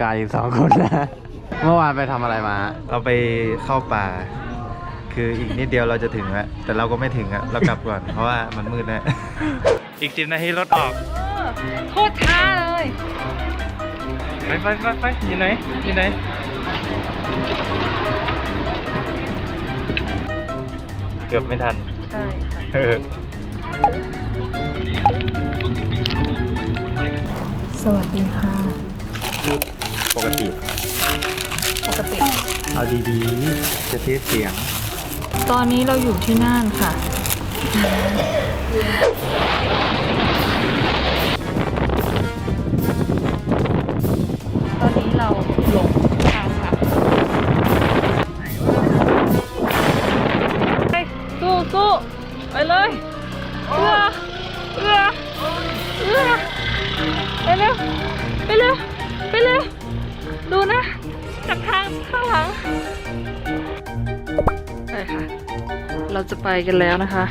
การอยู่สองคนนะ เมื่อวานไปทำอะไรมา เราไปเข้าป่า คืออีกนิดเดียวเราจะถึงแล้ว แต่เราก็ไม่ถึงอะเรากลับก่อน เพราะว่ามันมืดแล้ว อีกสิบนาทีรถออก โคตรช้าเลย ไปไปไปไปอยู่ไหนอยู่ไหน เกือบไม่ทัน ใช่ค่ะเออ สวัสดีค่ะ ปกติ ปกติ เอาดีๆ จะเทสเสียง ตอนนี้เราอยู่ที่น่านค่ะ เราจะไปกันแล้วนะคะ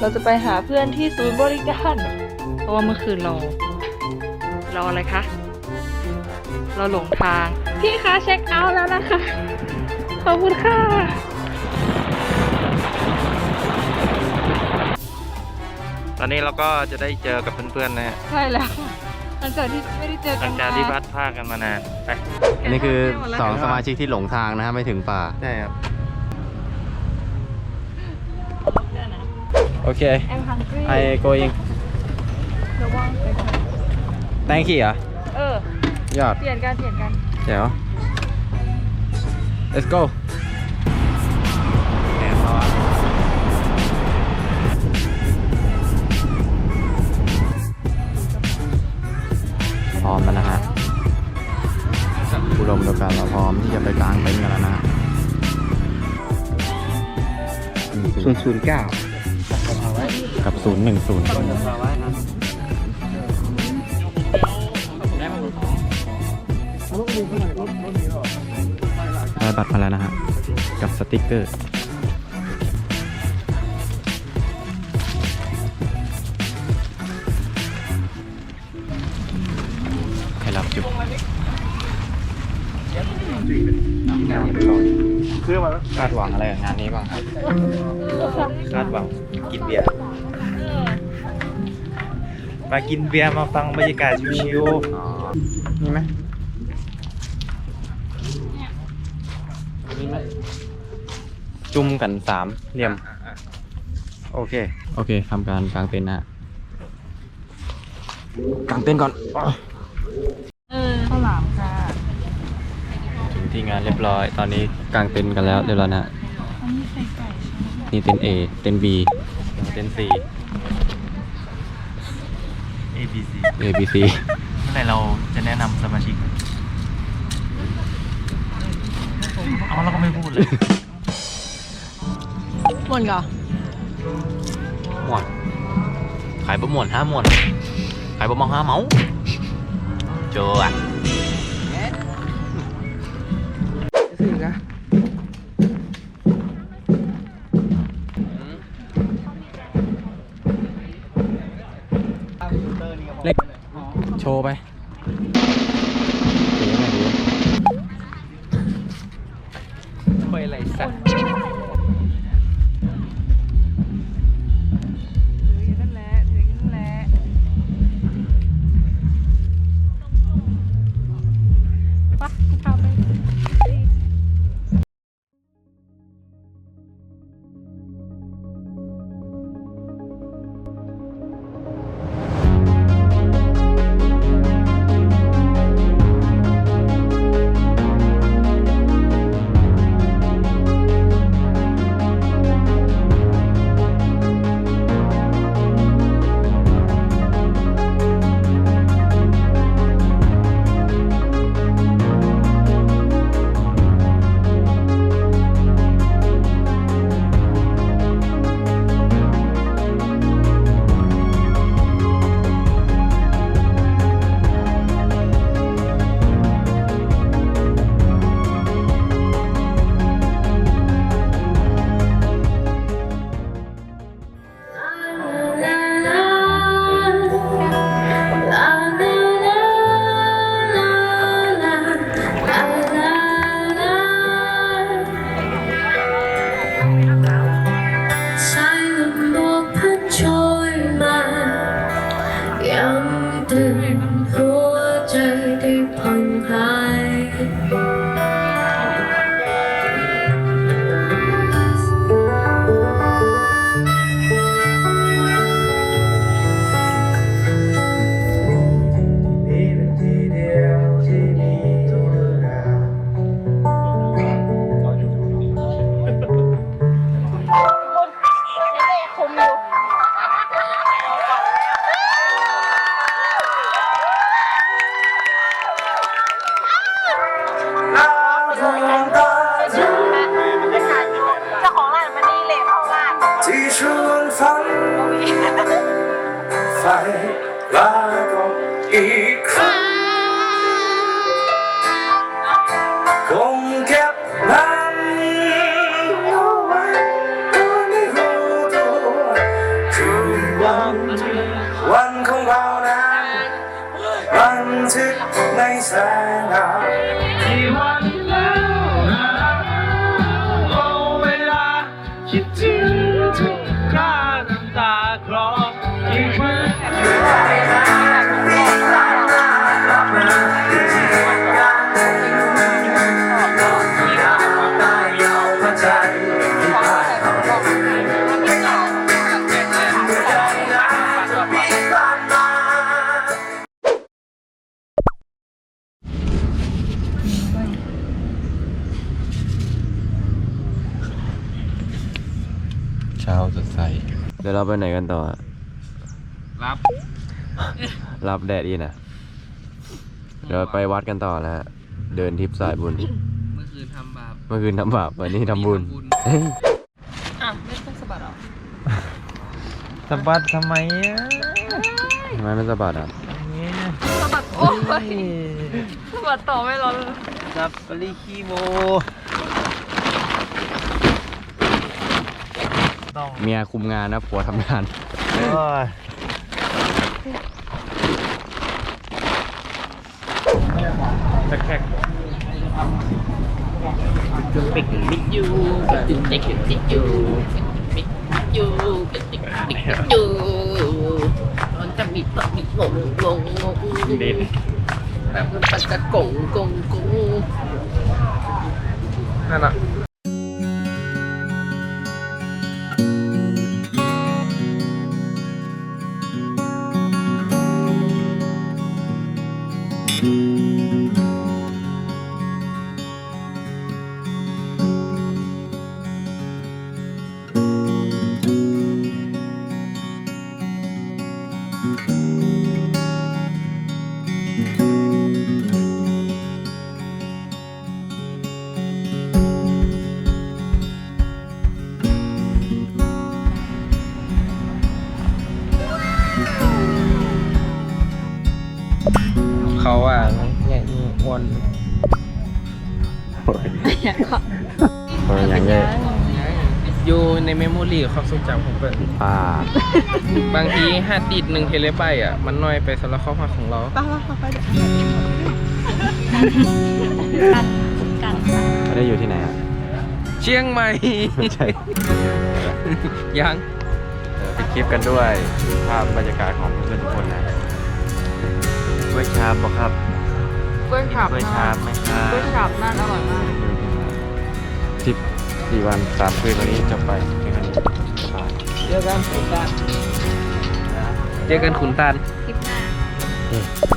เราจะไปหาเพื่อนที่ศูนย์บริการ เพราะว่าเมื่อคืนเรา เราอะไรคะ เราหลงทาง พี่คะเช็คเอาท์แล้วนะคะ ขอบคุณค่ะ ตอนนี้เราก็จะได้เจอกับเพื่อนๆนะฮะใช่แล้วหลังจากที่ไม่ได้เจอหกัลันงจากที่พัดพากันมานานไปอันนี้คือสองสมาชิกที่หลงทางนะฮะไม่ถึงป่า ใช่ครับ โอเคแอมฮังกี้ไอ going ระวังไปก่อน thank you เหรอเออ ยอด เปลี่ยนกันเปลี่ยนกัน เดี๋ยว let's go แดดร้อนพร้อมแล้วนะฮะอุดมด้วยกันเราพร้อมที่จะไปกลางเต็นท์กันแล้วนะฮะ ศูนย์ศูนย์เก้า กับศูนย์หนึ่งศูนย์ได้บัตรมาแล้วนะฮะ กับสติกเกอร์ให้รับจุดคือมาคาดหวังอะไรกับงานนี้บ้างครับ คาดหวังกินเบียร์ มากินเบียร์มาฟังบรรยากาศชิวอ๋อมีไหมมีไหมจุ่มกันสามเหลี่ยมๆโอเค โอเคทำการกางเต็นท์นะฮะกางเต็นท์ก่อน เออข้าวหลามค่ะถึงที่งานเรียบร้อย ตอนนี้กางเต็นท์กันแล้วเรียบร้อยนะฮะอันนี้ไข่ไก่ใช่ไหมนี่เต็นท์ A เต็นท์ B เต็นท์ C A B C A B C เมื่อไหร่เราจะแนะนำสมาชิกเอาเราก็ไม่พูดเลยหมดเหรอหมวนขายบะหมวนห้าหมวนขายบะมองห้าเมาเจออะ ไปอะไรสัก ใจลักกันอีกครั้งคงเก็บมันเอาไว้โดยไม่รู้ตัวคือวันวันของเรานั้นบันทึกในแสงดาวที่วัน เช้าสดใส เดี๋ยวเราไปไหนกันต่ออะรับ รับแดดอีนะเดี๋ยวไปวัดกันต่อนะฮะ เดินทิพย์สายบุญ เมื่อคืนทำบาปเมื่อคืนทำบาปวันนี้ทำบุญ อะไม่ต้องสะบัดหรอสะบัดทำไมอะทำไมมันสะบัดอะสะบัดโอ้ยสะบัดต่อไม่รอเลยสับปริคีโม ต้องเมียคุมงานนะผัวทำงาน โอ้ยตะแคกปิกปิกยูปิกปิกปิกยูปิกยูปิกปิกปิกยูมันจะมีตมีงงงงงเด็ดแบบมันตะกงกงกงนั่นอะ อ้วนเอออย่างเงี้ยอยู่ในเมมโมรีความทรงจำของเปิดป้าบางทีฮาร์ดดิสก์หนึ่งเทเลไบต์อะ มันน้อยไปสำหรับข้อความของเราไม่ได้อยู่ที่ไหนอะ เชียงใหม่ไม่ใช่ยังปิดคลิปกันด้วยภาพบรรยากาศของเพื่อนๆทุกคนนะกล้วยชาบบอกครับก ล้วยฉาบกล้วยชาบไหมครับกล้วยฉาบน่านอร่อยมากทริปสี่วันสามคืนวันนี้จบไปเพียงเท่านี้สบายเจอกันขุนตาล เจอกันขุนตาล คลิปหน้าเอ๊ะ